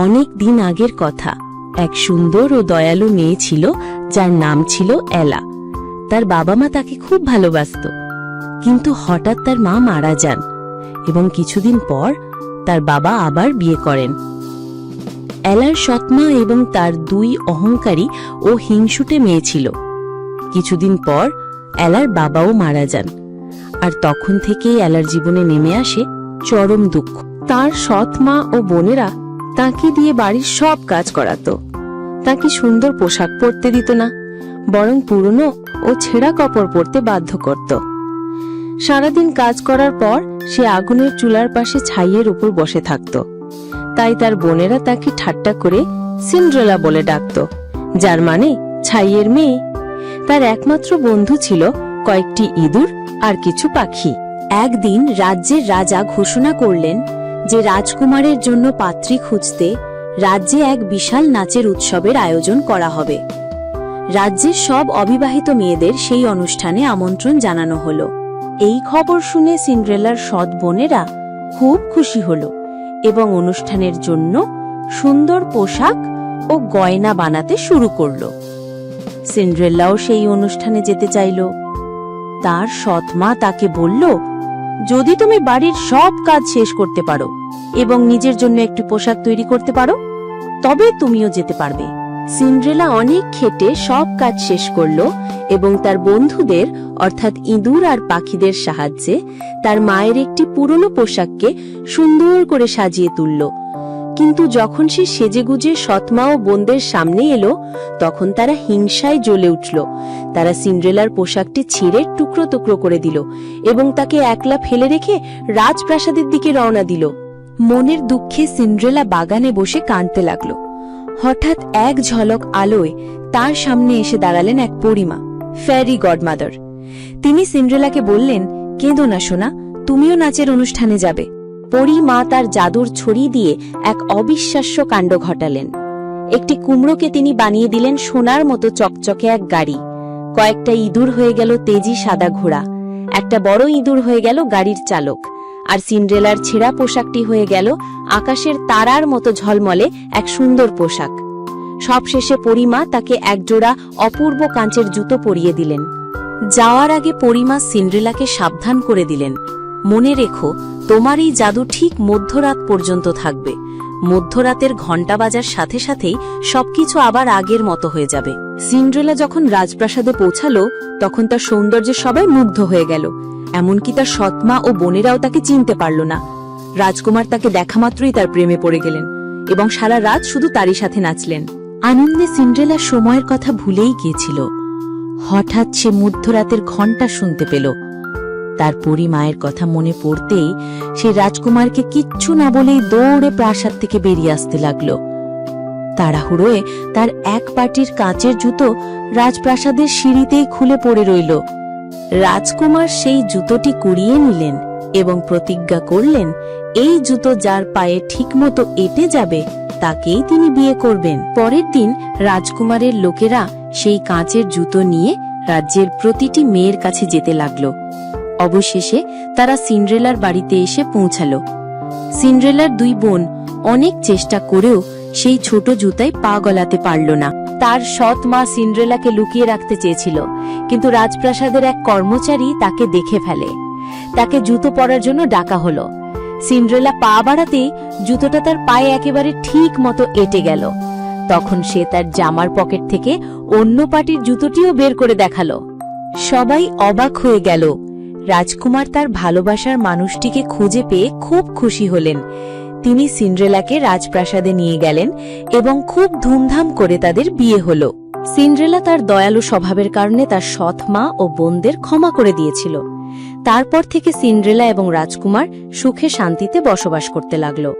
অনেক দিন আগের কথা। এক সুন্দর ও দয়ালু মেয়ে ছিল, যার নাম ছিল এলা। তার বাবা মা তাকে খুব ভালোবাসত। কিন্তু হঠাৎ তার মা মারা যান এবং কিছুদিন পর তার বাবা আবার বিয়ে করেন। এলার সৎমা এবং তার দুই অহংকারী ও হিংসুটে মেয়ে ছিল। কিছুদিন পর এলার বাবাও মারা যান। আর তখন থেকেই এলার জীবনে নেমে আসে চরম দুঃখ। তার সৎ মা ও বোনেরা তাকে দিয়ে বাড়ির সব কাজ করাতো। তাকে সুন্দর পোশাক পরতে দিত না, বরং পুরনো ও ছেঁড়া কাপড় পরতে বাধ্য করত। সারাদিন কাজ করার পর সে আগুনের চুলার পাশে ছাইয়ের উপর বসে থাকত। তাই তার বোনেরা তাকে ঠাট্টা করে সিন্ড্রেলা বলে ডাকত, যার মানে ছাইয়ের মেয়ে। তার একমাত্র বন্ধু ছিল কয়েকটি ইঁদুর আর কিছু পাখি। একদিন রাজ্যের রাজা ঘোষণা করলেন যে রাজকুমারের জন্য পাত্রী খুঁজতে রাজ্যে এক বিশাল নাচের উৎসবের আয়োজন করা হবে। রাজ্যের সব অবিবাহিত মেয়েদের সেই অনুষ্ঠানে আমন্ত্রণ জানানো হলো। এই খবর শুনে সিন্ড্রেলার সৎ বোনেরা খুব খুশি হল এবং অনুষ্ঠানের জন্য সুন্দর পোশাক ও গয়না বানাতে শুরু করল। সিন্ড্রেলাও সেই অনুষ্ঠানে যেতে চাইল। তার সৎ মা তাকে বলল যদি তুমি বাড়ির সব কাজ শেষ করতে পারো এবং নিজের জন্য একটি পোশাক তৈরি করতে পারো, তবে তুমিও যেতে পারবে। সিন্ড্রেলা অনেক খেটে সব কাজ শেষ করল এবং তার বন্ধুদের, অর্থাৎ ইঁদুর আর পাখিদের সাহায্যে, তার মায়ের একটি পুরনো পোশাককে সুন্দর করে সাজিয়ে তুলল। কিন্তু যখন সে সেজেগুজে সৎমা ও বোনদের সামনে এলো, তখন তারা হিংসায় জ্বলে উঠল। তারা সিন্ড্রেলার পোশাকটি ছিঁড়ে টুকরো টুকরো করে দিল এবং তাকে একলা ফেলে রেখে রাজপ্রাসাদের দিকে রওনা দিল। মনের দুঃখে সিন্ড্রেলা বাগানে বসে কাঁদতে লাগল। হঠাৎ এক ঝলক আলোয় তার সামনে এসে দাঁড়ালেন এক পরিমা ফ্যারি গডমাদার। তিনি সিন্ড্রেলাকে বললেন, কেঁদো না সোনা, তুমিও নাচের অনুষ্ঠানে যাবে। পরি মা তার জাদুর ছড়ি দিয়ে এক অবিশ্বাস্য কাণ্ড ঘটালেন। একটি কুমড়োকে তিনি বানিয়ে দিলেন সোনার মতো চকচকে এক গাড়ি। কয়েকটা ইঁদুর হয়ে গেল তেজি সাদা ঘোড়া। একটা বড় ইঁদুর হয়ে গেল গাড়ির চালক। আর সিন্ড্রেলার ছেঁড়া পোশাকটি হয়ে গেল আকাশের তারার মতো ঝলমলে এক সুন্দর পোশাক। সবশেষে পরিমা তাকে একজোড়া অপূর্ব কাঁচের জুতো পরিয়ে দিলেন। যাওয়ার আগে পরিমা সিন্ড্রেলাকে সাবধান করে দিলেন। মনে রেখো তোমার এই জাদু ঠিক মধ্যরাত পর্যন্ত থাকবে। মধ্যরাতের ঘণ্টা বাজার সাথে সাথেই সবকিছু আবার আগের মতো হয়ে যাবে। সিন্ড্রেলা যখন রাজপ্রাসাদে পৌঁছালো, তখন তার সৌন্দর্যে সবাই মুগ্ধ হয়ে গেল। এমনকি তার সৎমা ও বোনেরাও তাকে চিনতে পারল না। রাজকুমার তাকে দেখা মাত্রই তার প্রেমে পড়ে গেলেন এবং সারা রাত শুধু তারই সাথে নাচলেন। আনন্দে সিন্ড্রেলা সময়ের কথা ভুলেই গিয়েছিল। হঠাৎ সে মধ্যরাতের ঘণ্টা শুনতে পেল। তার পরি মায়ের কথা মনে পড়তেই সে রাজকুমারকে কিচ্ছু না বলেই দৌড়ে প্রাসাদ থেকে বেরিয়ে আসতে লাগল। তাড়াহুড়োয় তার এক পাটির কাঁচের জুতো রাজপ্রাসাদের সিঁড়িতেই খুলে পড়ে রইল। রাজকুমার সেই জুতোটি কুড়িয়ে নিলেন এবং প্রতিজ্ঞা করলেন, এই জুতো যার পায়ে ঠিকমতো এঁটে যাবে, তাকেই তিনি বিয়ে করবেন। পরের দিন রাজকুমারের লোকেরা সেই কাঁচের জুতো নিয়ে রাজ্যের প্রতিটি মেয়ের কাছে যেতে লাগল। অবশেষে তারা সিন্ড্রেলার বাড়িতে এসে পৌঁছালো। সিন্ড্রেলার দুই বোন অনেক চেষ্টা করেও সেই ছোট জুতায় পা গলাতে পারল না। তার সৎ মা সিন্ড্রেলাকে লুকিয়ে রাখতে চেয়েছিল, কিন্তু রাজপ্রাসাদের এক কর্মচারী তাকে দেখে ফেলে। তাকে জুতো পরার জন্য ডাকা হলো। সিন্ড্রেলা পা বাড়াতেই জুতোটা তার পায়ে একেবারে ঠিক মতো এটে গেল। তখন সে তার জামার পকেট থেকে অন্য পাটির জুতোটিও বের করে দেখাল। সবাই অবাক হয়ে গেল রাজকুমার তার ভালোবাসার মানুষটিকে খুঁজে পেয়ে খুব খুশি হলেন। তিনি সিন্ড্রেলাকে রাজপ্রাসাদে নিয়ে গেলেন এবং খুব ধুমধাম করে তাদের বিয়ে হল। সিন্ড্রেলা তার দয়ালু স্বভাবের কারণে তার সৎ মা ও বোনদের ক্ষমা করে দিয়েছিল। তারপর থেকে সিন্ড্রেলা এবং রাজকুমার সুখে শান্তিতে বসবাস করতে লাগল।